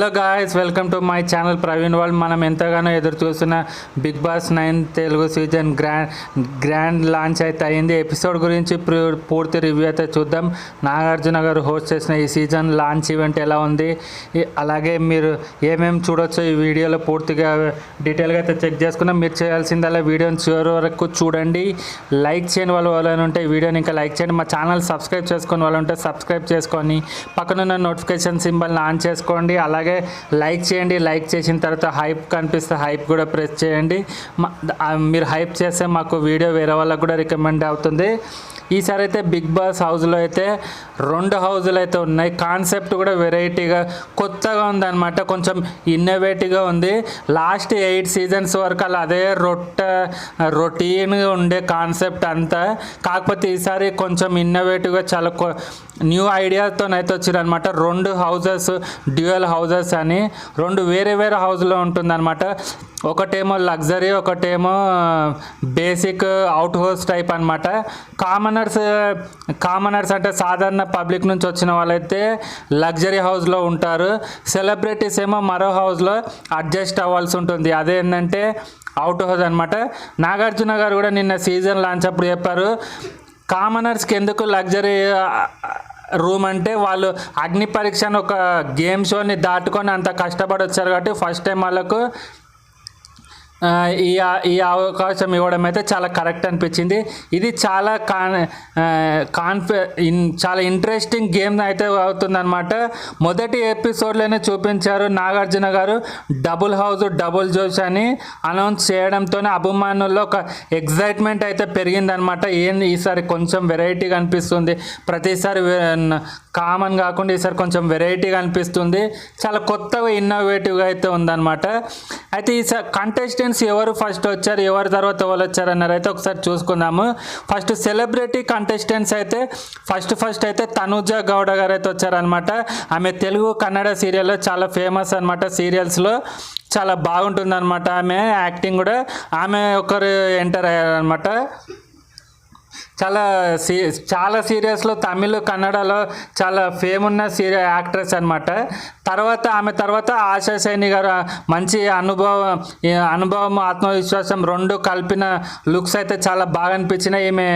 Hello guys welcome to my channel Praveen world మనం ఎంతగానో ఎదురు చూస్తున్న Bigg Boss nine Telugu season grand grand launch అయితే అయింది. ఎపిసోడ్ గురించి పూర్తి రివ్యూ అయితే చూద్దాం. నాగార్జున గారు హోస్ట్ చేసిన ఈ సీజన్ లాంచ్ ఈవెంట్ ఎలా ఉంది? అలాగే మీరు ఏమేమి చూడొచ్చో ఈ వీడియోలో పూర్తిగా డీటెయిల్గా అయితే చెక్ చేసుకున్నాం. మీరు చేయాల్సిందల్లా వీడియోని చివరి వరకు చూడండి. లైక్ చేయని వాళ్ళు వాళ్ళని ఉంటే వీడియోని ఇంకా లైక్ చేయండి. మా ఛానల్ సబ్స్క్రైబ్ చేసుకుని వాళ్ళు ఉంటే సబ్స్క్రైబ్ చేసుకొని పక్కనున్న నోటిఫికేషన్ సింబల్ని ఆన్ చేసుకోండి. అలాగే లైక్ చేయండి లైక్ చేసిన తర్వాత హైప్ కనిపిస్తే హైప్ కూడా ప్రెస్ చేయండి. మీరు హైప్ చేస్తే మాకు వీడియో వేరే వాళ్ళకు కూడా రికమెండ్ అవుతుంది. ఈసారి అయితే బిగ్ బాస్ హౌస్లో అయితే రెండు హౌజులు అయితే ఉన్నాయి. కాన్సెప్ట్ కూడా వెరైటీగా కొత్తగా ఉందన్నమాట. కొంచెం ఇన్నోవేటివ్గా ఉంది. లాస్ట్ ఎయిట్ సీజన్స్ వరకు అలా అదే రొట్ట రొటీన్గా ఉండే కాన్సెప్ట్ అంతా. కాకపోతే ఈసారి కొంచెం ఇన్నోవేటివ్గా చాలా న్యూ ఐడియాతో అయితే రెండు హౌజెస్ డ్యూయల్ హౌజెస్ అని రెండు వేరే వేరే హౌస్లో ఉంటుందన్నమాట. ఒకటేమో లగ్జరీ ఒకటేమో బేసిక్ అవుట్ హౌస్ టైప్ అనమాట కామనర్స్ కామనర్స్ అంటే సాధారణ పబ్లిక్ నుంచి వచ్చిన వాళ్ళైతే లగ్జరీ హౌస్లో ఉంటారు. సెలబ్రిటీస్ ఏమో మరో హౌస్లో అడ్జస్ట్ అవ్వాల్సి ఉంటుంది. అదేంటంటే అవుట్ హౌస్ అనమాట నాగార్జున గారు కూడా నిన్న సీజన్ లాంచ్ అప్పుడు చెప్పారు. కామనర్స్కి ఎందుకు లగ్జరీ రూమ్ అంటే వాళ్ళు అగ్ని పరీక్ష అని ఒక గేమ్ షోని దాటుకొని అంత కష్టపడి వచ్చారు కాబట్టి ఫస్ట్ టైం వాళ్ళకు ఈ ఈ అవకాశం ఇవ్వడం అయితే చాలా కరెక్ట్ అనిపించింది. ఇది చాలా కాన్ కాన్ఫి ఇన్ చాలా ఇంట్రెస్టింగ్ గేమ్ అయితే అవుతుందన్నమాట. మొదటి ఎపిసోడ్లోనే చూపించారు నాగార్జున గారు డబుల్ హౌస్ డబుల్ జోష్ అని అనౌన్స్ చేయడంతోనే అభిమానుల్లో ఒక ఎగ్జైట్మెంట్ అయితే పెరిగిందనమాట ఏం ఈసారి కొంచెం వెరైటీగా అనిపిస్తుంది. ప్రతిసారి కామన్ కాకుండా ఈసారి కొంచెం వెరైటీగా అనిపిస్తుంది. చాలా కొత్తగా ఇన్నోవేటివ్గా అయితే ఉందన్నమాట. అయితే ఈ కంటెస్టెంట్స్ ఎవరు ఫస్ట్ వచ్చారు ఎవరి తర్వాత ఎవరు వచ్చారు అన్నారు అయితే ఒకసారి చూసుకుందాము. ఫస్ట్ సెలబ్రిటీ కంటెస్టెంట్స్ అయితే ఫస్ట్ ఫస్ట్ అయితే తనుజ గౌడ గారు అయితే వచ్చారనమాట ఆమె తెలుగు కన్నడ సీరియల్లో చాలా ఫేమస్ అనమాట సీరియల్స్లో చాలా బాగుంటుందన్నమాట ఆమె యాక్టింగ్ కూడా. ఆమె ఒకరు ఎంటర్ అయ్యారనమాట చాలా సీ చాలా సీరియల్స్లో తమిళ్ కన్నడలో చాలా ఫేమ్ ఉన్న సీరియల్ యాక్ట్రెస్ అనమాట తర్వాత ఆమె తర్వాత ఆశా సైని గారు మంచి అనుభవం అనుభవం ఆత్మవిశ్వాసం రెండు కలిపిన లుక్స్ అయితే చాలా బాగా అనిపించినాయి. ఈమె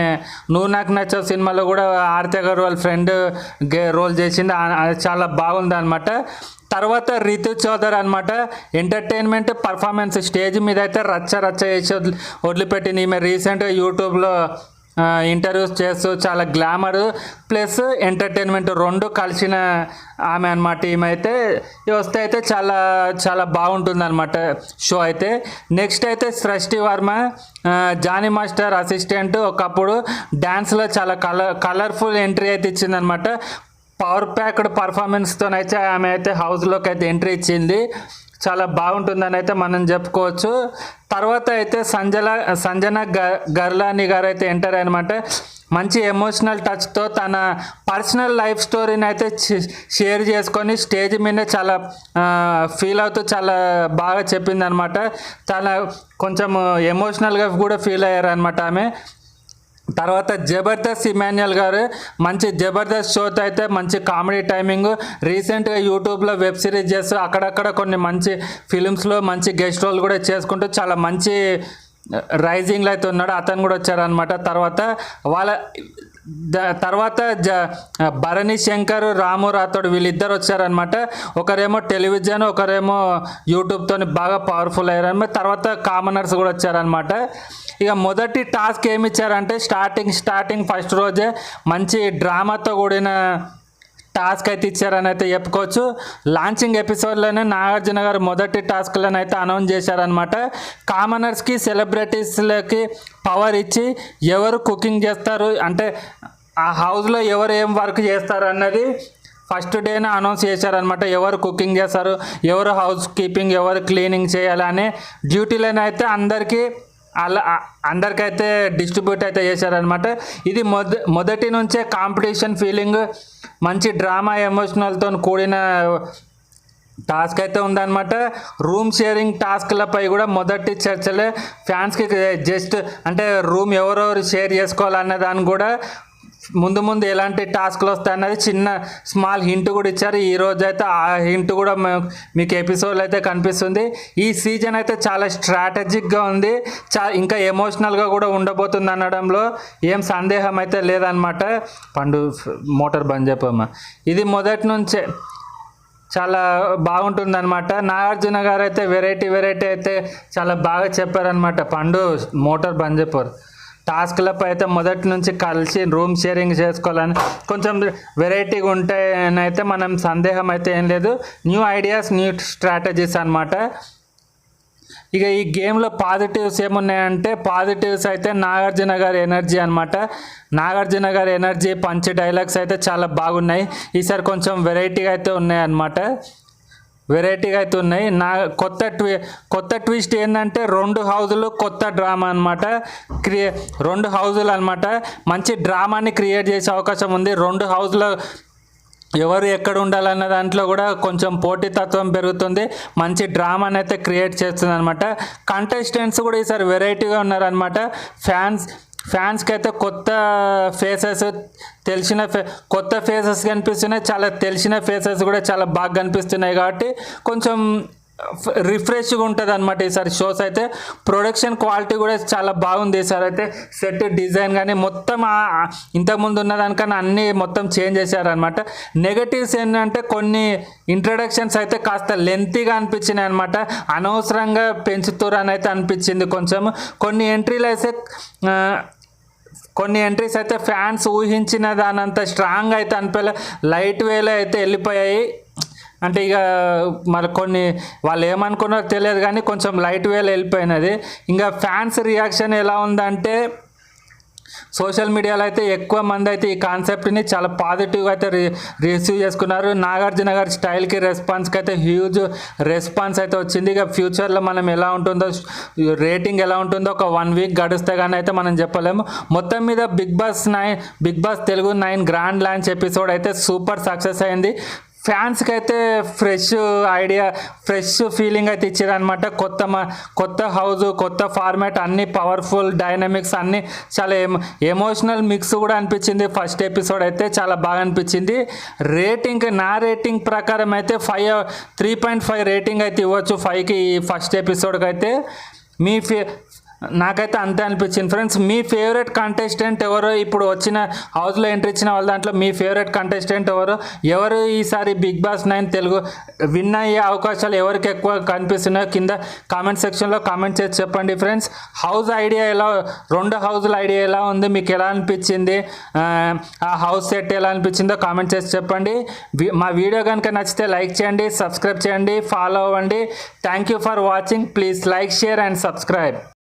నువ్వు నాకు నచ్చవు సినిమాలో కూడా ఆర్తి గారు వాళ్ళ ఫ్రెండ్ గే రోల్ చేసింది. అది చాలా బాగుంది అనమాట తర్వాత రితు చౌదరి అనమాట ఎంటర్టైన్మెంట్ పర్ఫార్మెన్స్ స్టేజ్ మీద అయితే రచ్చ రచ్చ చేసి వదిలి వదిలిపెట్టింది. ఈమె రీసెంట్గా యూట్యూబ్లో ఇంటర్వ్యూస్ చేస్తూ చాలా గ్లామర్ ప్లస్ ఎంటర్టైన్మెంట్ రెండు కలిసిన ఆమె అనమాట ఈమె అయితే వస్తే అయితే చాలా చాలా బాగుంటుంది అనమాట షో అయితే. నెక్స్ట్ అయితే సృష్టి వర్మ జానీ మాస్టర్ అసిస్టెంట్ ఒకప్పుడు డ్యాన్స్లో చాలా కలర్ కలర్ఫుల్ ఎంట్రీ అయితే ఇచ్చిందనమాట పవర్ ప్యాక్డ్ పర్ఫార్మెన్స్తో అయితే ఆమె అయితే హౌస్లోకి అయితే ఎంట్రీ ఇచ్చింది. చాలా బాగుంటుందని అయితే మనం చెప్పుకోవచ్చు. తర్వాత అయితే సంజల సంజన గ గర్లాని గారు అయితే ఎంటర్ అనమాట మంచి ఎమోషనల్ టచ్తో తన పర్సనల్ లైఫ్ స్టోరీని అయితే షే- షేర్ చేసుకొని స్టేజ్ మీద చాలా ఫీల్ అవుతూ చాలా బాగా చెప్పింది అనమాట చాలా కొంచెం ఎమోషనల్గా కూడా ఫీల్ అయ్యారనమాట ఆమె. తర్వాత జబర్దస్త్ ఇమాన్యుయల్ గారు మంచి జబర్దస్త్ షోతో అయితే మంచి కామెడీ టైమింగ్. రీసెంట్గా యూట్యూబ్లో వెబ్ సిరీస్ చేస్తూ అక్కడక్కడ కొన్ని మంచి ఫిలిమ్స్లో మంచి గెస్ట్ రోల్ కూడా చేసుకుంటూ చాలా మంచి రైజింగ్లో అయితే ఉన్నాడు. అతను కూడా వచ్చారనమాట తర్వాత వాళ్ళ తర్వాత జ భరణి శంకర్ రాము రాథోడ్ వీళ్ళిద్దరు వచ్చారనమాట ఒకరేమో టెలివిజన్ ఒకరేమో యూట్యూబ్తో బాగా పవర్ఫుల్ అయ్యారనమాట తర్వాత కామనర్స్ కూడా వచ్చారనమాట ఇక మొదటి టాస్క్ ఏమి ఇచ్చారంటే స్టార్టింగ్ స్టార్టింగ్ ఫస్ట్ రోజే మంచి డ్రామాతో కూడిన టాస్క్ అయితే ఇచ్చారని అయితే చెప్పుకోవచ్చు. లాంచింగ్ ఎపిసోడ్లోనే నాగార్జున గారు మొదటి టాస్క్లను అయితే అనౌన్స్ చేశారనమాట కామనర్స్కి సెలబ్రిటీస్లకి పవర్ ఇచ్చి ఎవరు కుకింగ్ చేస్తారు అంటే ఆ హౌస్లో ఎవరు ఏం వర్క్ చేస్తారు అన్నది ఫస్ట్ డేనే అనౌన్స్ చేశారనమాట ఎవరు కుకింగ్ చేస్తారు ఎవరు హౌస్ కీపింగ్ ఎవరు క్లీనింగ్ చేయాలని డ్యూటీలను అయితే అందరికీ అలా అందరికైతే డిస్ట్రిబ్యూట్ అయితే చేశారనమాట ఇది మొద మొదటి నుంచే కాంపిటీషన్ ఫీలింగ్ మంచి డ్రామా ఎమోషనల్తో కూడిన టాస్క్ అయితే ఉందన్నమాట. రూమ్ షేరింగ్ టాస్క్లపై కూడా మొదటి చర్చలే. ఫ్యాన్స్కి జస్ట్ అంటే రూమ్ ఎవరెవరు షేర్ చేసుకోవాలన్న దాన్ని కూడా ముందు ముందు ఎలాంటి టాస్క్లు వస్తాయి అన్నది చిన్న స్మాల్ హింట్ కూడా ఇచ్చారు. ఈ రోజు అయితే ఆ హింట్ కూడా మీకు ఎపిసోడ్లో అయితే కనిపిస్తుంది. ఈ సీజన్ అయితే చాలా స్ట్రాటజిక్గా ఉంది. చా ఇంకా ఎమోషనల్గా కూడా ఉండబోతుంది అనడంలో ఏం సందేహం అయితే లేదనమాట పండు మోటార్ బంద్ చెప్పమ్మా ఇది మొదటి నుంచే చాలా బాగుంటుంది అనమాట నాగార్జున గారు అయితే వెరైటీ వెరైటీ అయితే చాలా బాగా చెప్పారనమాట పండు మోటార్ బంద్ చెప్పారు టాస్క్లపై అయితే మొదటి నుంచి కలిసి రూమ్ షేరింగ్ చేసుకోవాలని కొంచెం వెరైటీగా ఉంటాయనైతే మనం సందేహం అయితే ఏం లేదు. న్యూ ఐడియాస్ న్యూ స్ట్రాటజీస్ అనమాట ఇక ఈ గేమ్లో పాజిటివ్స్ ఏమున్నాయంటే పాజిటివ్స్ అయితే నాగార్జున గారి ఎనర్జీ అనమాట నాగార్జున గారి ఎనర్జీ పంచ్ డైలాగ్స్ అయితే చాలా బాగున్నాయి. ఈసారి కొంచెం వెరైటీగా అయితే ఉన్నాయి అనమాట వెరైటీగా అయితే ఉన్నాయి. నా కొత్త ట్వి కొత్త ట్విస్ట్ ఏంటంటే రెండు హౌజులు కొత్త డ్రామా అనమాట క్రియే రెండు హౌజులు అనమాట మంచి డ్రామాని క్రియేట్ చేసే అవకాశం ఉంది. రెండు హౌస్లో ఎవరు ఎక్కడ ఉండాలన్న దాంట్లో కూడా కొంచెం పోటీతత్వం పెరుగుతుంది. మంచి డ్రామాని అయితే క్రియేట్ చేస్తుంది అనమాట కంటెస్టెంట్స్ కూడా ఈసారి వెరైటీగా ఉన్నారనమాట ఫ్యాన్స్ ఫ్యాన్స్కి అయితే కొత్త ఫేసెస్ తెలిసిన ఫే కొత్త ఫేసెస్ కనిపిస్తున్నాయి. చాలా తెలిసిన ఫేసెస్ కూడా చాలా బాగా కనిపిస్తున్నాయి కాబట్టి కొంచెం రిఫ్రెష్గా ఉంటుంది అనమాట ఈసారి షోస్ అయితే ప్రొడక్షన్ క్వాలిటీ కూడా చాలా బాగుంది ఈసారి అయితే సెట్ డిజైన్ కానీ మొత్తం ఇంతకుముందు ఉన్నదానికన్నా అన్నీ మొత్తం చేంజ్ చేశారనమాట నెగటివ్స్ ఏంటంటే కొన్ని ఇంట్రడక్షన్స్ అయితే కాస్త లెంతీగా అనిపించినాయి అనమాట అనవసరంగా పెంచుతురు అయితే అనిపించింది కొంచెం. కొన్ని ఎంట్రీలు అయితే కొన్ని ఎంట్రీస్ అయితే ఫ్యాన్స్ ఊహించిన దానంత స్ట్రాంగ్ అయితే అనిపించలే లైట్ వేలో అయితే వెళ్ళిపోయాయి. అంటే ఇక మరి కొన్ని వాళ్ళు ఏమనుకున్నారో తెలియదు కానీ కొంచెం లైట్ వేలో వెళ్ళిపోయినది. ఇంకా ఫ్యాన్స్ రియాక్షన్ ఎలా ఉందంటే సోషల్ మీడియాలో అయితే ఎక్కువ మంది అయితే ఈ కాన్సెప్ట్ని చాలా పాజిటివ్గా అయితే రి రిసీవ్ చేసుకున్నారు. నాగార్జున గారి స్టైల్కి రెస్పాన్స్కి అయితే హ్యూజ్ రెస్పాన్స్ అయితే వచ్చింది. ఇక ఫ్యూచర్లో మనం ఎలా ఉంటుందో రేటింగ్ ఎలా ఉంటుందో ఒక వన్ వీక్ గడిస్తే కానీ అయితే మనం చెప్పలేము. మొత్తం మీద Bigg Boss nine Bigg Boss Telugu nine grand launch episode అయితే సూపర్ సక్సెస్ అయింది. ఫ్యాన్స్కి అయితే ఫ్రెష్ ఐడియా ఫ్రెష్ ఫీలింగ్ అయితే ఇచ్చారనమాట కొత్త కొత్త హౌస్ కొత్త ఫార్మాట్ అన్ని పవర్ఫుల్ డైనమిక్స్ అన్ని చాలా ఎమో ఎమోషనల్ మిక్స్ కూడా అనిపించింది. ఫస్ట్ ఎపిసోడ్ అయితే చాలా బాగా అనిపించింది. రేటింగ్ నా రేటింగ్ ప్రకారం అయితే five three point five rating అయితే ఇవ్వచ్చు ఫైవ్కి ఈ ఫస్ట్ ఎపిసోడ్కి అయితే మీ ఫీ నాకైతే అంతే అనిపించింది. ఫ్రెండ్స్ మీ ఫేవరెట్ కంటెస్టెంట్ ఎవరో ఇప్పుడు వచ్చిన హౌస్లో ఎంట్రీ ఇచ్చిన వాళ్ళ దాంట్లో మీ ఫేవరెట్ కంటెస్టెంట్ ఎవరు? ఎవరు ఈసారి Bigg Boss nine Telugu win అయ్యే అవకాశాలు ఎవరికి ఎక్కువ కనిపిస్తున్నాయో కింద కామెంట్ సెక్షన్లో కామెంట్ చేసి చెప్పండి ఫ్రెండ్స్ హౌస్ ఐడియా ఎలా రెండు హౌస్ల ఐడియా ఎలా ఉంది? మీకు ఎలా అనిపించింది? ఆ, హౌస్ సెట్ ఎలా అనిపించిందో కామెంట్ చేసి చెప్పండి. మా వీడియో కనుక నచ్చితే లైక్ చేయండి సబ్స్క్రైబ్ చేయండి ఫాలో అవ్వండి. Thank you for watching please like share and subscribe